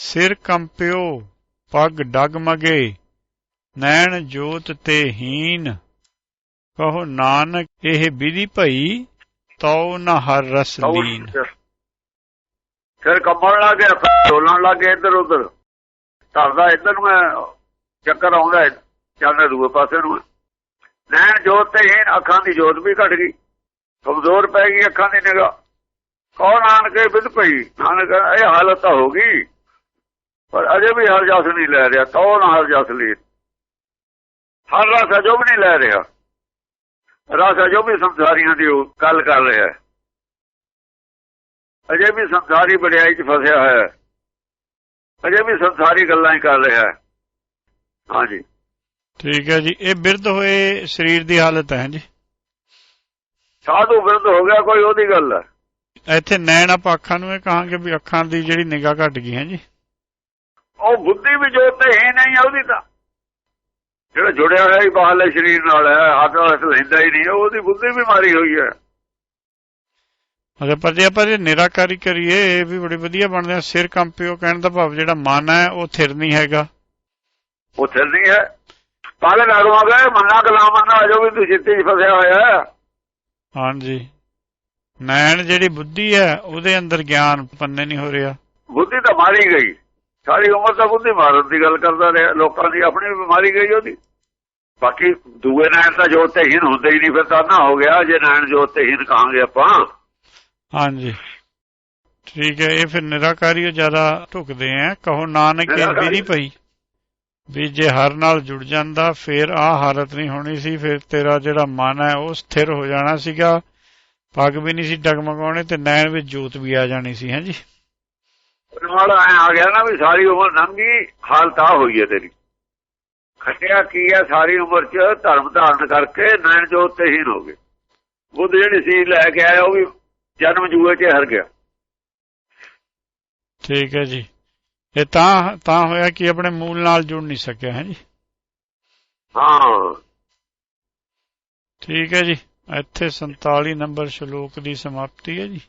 ਸਿਰ ਕੰਪਿਓ ਪਗ ਡਗਮਗੇ ਨੈਣ ਜੋਤ ਤੇ ਹੀਨ। ਕਹੋ ਨਾਨਕ ਇਹ ਵਿਧੀ ਭਈ ਤਉ ਨ ਹਰ ਰਸ ਲੀਨ। ਫਿਰ ਕੰਬਣ ਲੱਗ ਡੋਲਣ ਲੱਗ ਇੱਧਰ ਉੱਧਰ। ਧਰਦਾ ਇੱਧਰ ਨੂੰ ਚੱਕਰ ਆਉਂਦਾ ਚੱਲਦਾ ਦੂਏ ਪਾਸੇ ਨੂੰ। ਨੈਣ ਜੋਤ ਤੇ ਹੀਨ ਅੱਖਾਂ ਦੀ ਜੋਤ ਵੀ ਘਟ ਗਈ। ਕਮਜ਼ੋਰ ਪੈ ਗਈ ਅੱਖਾਂ ਦੀ ਨਿਗਾਹ। ਕੌਣ ਨਾਨਕੇ ਵਿਦ ਪਈ ਨਾਨਕ ਇਹ ਹਾਲਤ ਹੋ ਗਈ। ਪਰ ਅਜੇ ਵੀ ਹਰ ਜਸ ਨਹੀਂ ਲੈ ਰਿਹਾ ਤਉ ਨਾ ਹਰ ਜਸ ਲਈ? ਹਰ ਰਸ ਅਜੋ ਵੀ ਨਹੀਂ ਲੈ ਰਿਹਾ। ਰਸ ਅਜੋ ਵੀ ਸੰਸਾਰੀਆਂ ਦੀ ਗੱਲ ਕਰ ਰਿਹਾ ਹੈ। ਅਜੇ ਵੀ ਸੰਸਾਰੀ ਵਡਿਆਈ 'ਚ ਫਸਿਆ ਹੋਇਆ ਹੈ। ਅਜੇ ਵੀ ਸੰਸਾਰੀ ਗੱਲਾਂ ਹੀ ਕਰ ਰਿਹਾ ਹੈ। ਹਾਂਜੀ। ਠੀਕ ਹੈ ਜੀ। ਇਹ ਬਿਰਧ ਹੋਏ ਸਰੀਰ ਦੀ ਹਾਲਤ ਹੈ ਜੀ। ਸਾਧੂ ਵਿਰਧ ਹੋ ਗਿਆ ਕੋਈ ਉਹਦੀ ਗੱਲ ਹੈ। ਇੱਥੇ ਨੈਣ ਆਪਾਂ ਅੱਖਾਂ ਨੂੰ ਇਹ ਕਹਾਂਗੇ ਵੀ ਅੱਖਾਂ ਦੀ ਜਿਹੜੀ ਨਿਗਾਹ ਘਟ ਗਈ ਹੈ ਜੀ। ਉਹ ਬੁੱਧੀ ਵੀ ਜੋਤ ਤੇ ਹੈ ਨਹੀਂ ਉਹਦੀ ਤਾਂ। ਜਿਹੜਾ ਜੁੜਿਆ ਹੋਇਆ ਹੀ ਬਾਹਰਲੇ ਸਰੀਰ ਨਾਲ ਹੈ ਹੱਥ ਹੱਥ ਲੈਂਦਾ ਹੀ ਨਹੀਂ ਉਹਦੀ ਬੁੱਧੀ ਵੀ ਮਾਰੀ ਹੋਈ ਹੈ। ਅਗਰ ਪਰ ਜੇ ਆਪਾਂ ਨਿਰਾਕਾਰੀ ਕਰੀਏ ਇਹ ਵੀ ਬੜੀ ਵਧੀਆ ਬਣਦੇ ਆ ਸਿਰ ਕੰਪਿਓ ਕਹਿਣ ਦਾ ਭਾਵ ਜਿਹੜਾ ਮਨ ਹੈ ਉਹ ਥਿਰ ਨਹੀਂ ਹੈਗਾ। ਉਹ ਥਿਰਦੀ ਹੈ। ਪਾਲੇ ਨਾਰਵਾ ਗਏ ਮੰਨਾ ਕਲਾਮ ਮੰਨਾ ਜੋ ਵੀ ਤੂੰ 'ਚ ਫਸਿਆ ਹੋਇਆ ਹਾਂਜੀ। ਨੈਣ ਜਿਹੜੀ ਬੁੱਧੀ ਹੈ ਉਹਦੇ ਅੰਦਰ ਗਿਆਨ ਪੰਨੇ ਨਹੀਂ ਹੋ ਰਿਹਾ। ਬੁੱਧੀ ਤਾਂ ਮਾਰੀ ਗਈ। ਸਾਰੀ ਉਮਰ ਤਾਂ ਬੁੱਧੀ ਮਾਰਨ ਦੀ ਗੱਲ ਕਰਦਾ ਰਿਹਾ ਲੋਕਾਂ ਦੀ ਆਪਣੀ ਵੀ ਮਾਰੀ ਗਈ ਉਹਦੀ। ਬਾਕੀ ਦੂਏ ਨੈਣ ਤਾਂ ਜੋਤ ਤੇ ਹੀਨ ਹੁੰਦੇ ਹੀ ਨਹੀਂ ਫਿਰ ਤਾਂ ਨਾ ਹੋ ਗਿਆ ਜੇ ਨੈਣ ਜੋਤ ਤੇ ਹੀਨ ਕਹਾਂਗੇ ਆਪਾਂ। ਹਾਂਜੀ। ਠੀਕ ਹੈ ਇਹ ਫਿਰ ਨਿਰਾਕਾਰੀ ਜ਼ਿਆਦਾ ਢੁਕਦੇ ਆ ਕਹੋ ਨਾਨਕ ਇਹ। ਵਿਧੀ ਪਈ। ਵੀ ਜੇ ਹਰ ਨਾਲ ਜੁੜ ਜਾਂਦਾ ਫਿਰ ਆ ਹਾਲਤ ਨਹੀਂ ਹੋਣੀ ਸੀ ਫਿਰ ਤੇਰਾ ਜਿਹੜਾ ਮਨ ਹੈ ਉਹ ਸਥਿਰ ਹੋ ਜਾਣਾ ਸੀਗਾ। ਪੱਗ ਵੀ ਨਹੀਂ ਸੀ ਡਗਮਗਾਉਣੇ ਤੇ ਨੈਣ ਵਿੱਚ ਜੋਤ ਵੀ ਆ ਜਾਣੀ ਸੀ ਹਾਂਜੀ ਨਾਲ ਐ ਆ ਗਿਆ ਨਾ ਵੀ ਸਾਰੀ ਉਮਰ ਲੰਘੀ ਹਾਲਤ ਆ ਹੋਈ ਹੈ ਤੇਰੀ। ਖੱਟਿਆ ਕੀ ਹੈ ਸਾਰੀ ਉਮਰ ਚ ਧਰਮ ਧਾਰਨ ਕਰਕੇ ਨੈਣ ਜੋਤ ਤੇ ਹੀਨ ਹੋ ਗਏ। ਬੁੱਧ ਜਿਹੜੀ ਸੀ ਲੈ ਕੇ ਆਇਆ ਉਹ ਵੀ ਜਨਮ ਜੂਏ ਚ ਹਰ ਗਿਆ। ਠੀਕ ਹੈ ਜੀ। ਇਹ ਤਾਂ ਤਾਂ ਹੋਇਆ ਕਿ ਆਪਣੇ ਮੂਲ ਨਾਲ ਜੁੜ ਨਹੀਂ ਸਕਿਆ ਹੈ ਜੀ? ਹਾਂ। ਠੀਕ ਹੈ ਜੀ। ਇੱਥੇ 47 ਨੰਬਰ ਸ਼ਲੋਕ ਦੀ ਸਮਾਪਤੀ ਹੈ ਜੀ।